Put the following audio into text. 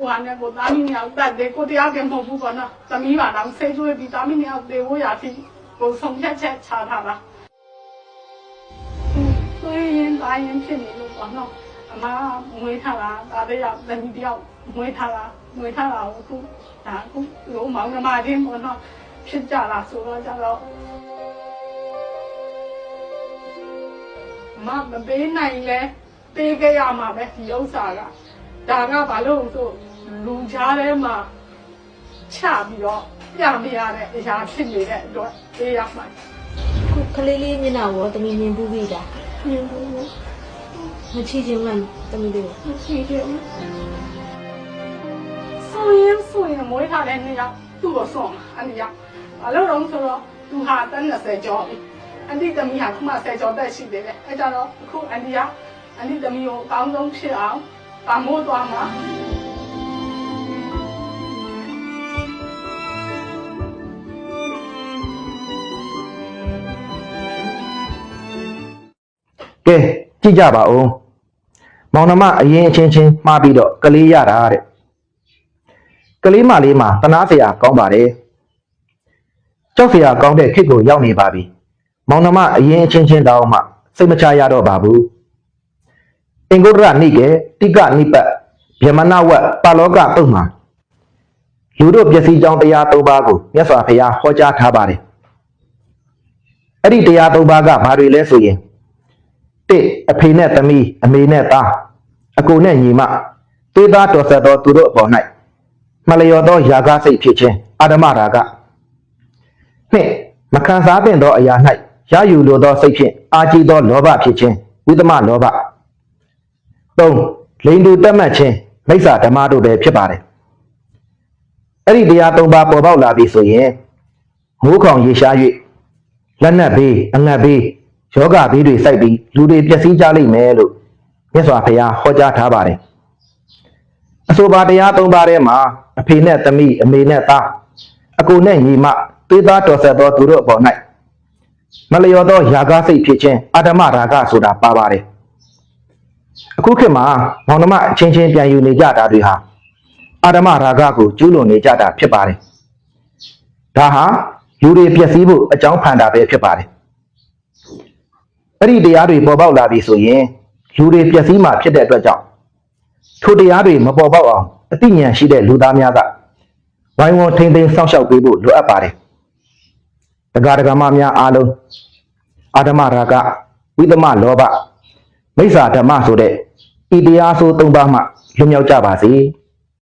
ကိုကလည်းကိုသားမီးနှစ်ယောက်တက်တယ်ကိုတရားကမဟုတ်ဘူးပေါ့နော်သမီးပါတော့စိတ်ဆိုးပြီးသားမီးနှစ်ယောက်တေဖို့ရပြီကိုဆုံးဖြတ်ချက်ချထားတာဆိုရင်တိုင်းရင်ဖြစ်နေလို့ပေါ့နော်အမမွေးထားတာဒါတည်းရောက်သမီးတယောက်မွေးထားတာမွေးထားတာကိုအခုဒါအခုလိုမောင်နှမချင်းပေါ့နော်ဖြစ်ကြတာဆိုတော့ကြတော့မမပေးနိုင်လဲပေးခဲ့ရမှာပဲဒီဥစ္စာကဒါကဘာလို့ဆို လူကြားထဲမှာချပြီးတော့ပြမရတဲ့အရာဖြစ်နေတဲ့အတွက်ပေးရမှာခုကလေးလေးမျက်နှာကိုတမီမြင်ပူးပြီလားမြင်ဘူးမချီချင်းမှတမီလေးကိုမရှိတယ်ဆိုရင်ဆိုရင်မွေးထားတဲ့နေ့ကသူ့ကိုဆုံးအနည်းကဘာလို့တော့ဆိုတော့သူဟာတန်း20ကျော်ပြီအန်တီသမီးဟာခုမှ10ကျော်တက်ရှိသေးတယ်အဲကြတော့အခုအန်တီကအန်တီသမီးကိုအကောင်းဆုံးဖြစ်အောင်ပံ့ပိုးသွားမှာ ကဲကြည့်ကြပါဦးမောင်နှမအရင်အချင်းချင်းမှားပြီးတော့ကလေးရတာတဲ့ကလေးမလေးမှာတနာစရာကောင်းပါတယ်ကြောက်စရာကောင်းတဲ့ခေတ်ကိုရောက်နေပါပြီမောင်နှမအရင်အချင်းချင်းတောင်းမှစိတ်မချရတော့ပါဘူးအင်္ဂုတ္တရနိကေတိကနိပတ်ဗြဟ္မဏဝတ်ပါလောကတုတ်မှာလူတို့ပျက်စီးကြောင်းတရား၃ပါးကိုမြတ်စွာဘုရားဟောကြားထားပါတယ်အဲ့ဒီတရား၃ပါးကဘာတွေလဲဆိုရင် တစ်အဖေနဲ့သမီးအမေနဲ့သားအကိုနဲ့ညီမသေးသားတော်ဆက်သောသူတို့အပေါ်၌မလျော်သောຢာကားစိတ်ဖြစ်ခြင်းအာဓမရာဂနှစ်မခံစားသင့်သောအရာ၌ရယူလိုသောစိတ်ဖြင့်အာကြည်သောလောဘဖြစ်ခြင်းဝိသမလောဘသုံးလိန်တူတက်မှတ်ခြင်းမိစ္ဆာဓမ္မတို့ပဲဖြစ်ပါတယ်အဲ့ဒီတရား၃ပါးပေါ်ပေါက်လာပြီဆိုရင်မိုးခေါင်ရေရှား၍လက်နက်ဘေးအငတ်ဘေး ယောဂဘေးတွေစိုက်ပြီးလူတွေပျက်စီးကြလိမ့်မယ်လို့မြတ်စွာဘုရားဟောကြားထားပါတယ်အဆိုပါတရား၃ပါးထဲမှာအဖေနဲ့သမီးအမေနဲ့သားအကိုနဲ့ညီမသေးသားတော်ဆက်သောသူတို့အပေါ်၌မလျော်သောຢာကားစိတ်ဖြစ်ခြင်းအာဓမရာဂဆိုတာပါပါတယ်အခုခေတ်မှာမောင်နှမအချင်းချင်းပြန်ယူနေကြတာတွေဟာအာဓမရာဂကိုကျူးလွန်နေကြတာဖြစ်ပါတယ်ဒါဟာလူတွေပျက်စီးဖို့အကြောင်းဖန်တာပဲဖြစ်ပါတယ် အဲ့ဒီတရားတွေပေါ်ပေါက်လာပြီဆိုရင်လူတွေပျက်စီးမှာဖြစ်တဲ့အတွက်ကြောင့်ထိုတရားတွေမပေါ်ပေါက်အောင်အသိဉာဏ်ရှိတဲ့လူသားများကဝိုင်းဝန်းထိမ့်သိမ်းစောင့်ရှောက်ပေးဖို့လိုအပ်ပါတယ်။တရားဒဂမများအားလုံးအာဓမရာဂဝိသမလောဘမိစ္ဆာဓမ္မဆိုတဲ့ဤတရားဆိုသုံးပါးမှလွတ်မြောက်ကြပါစေ။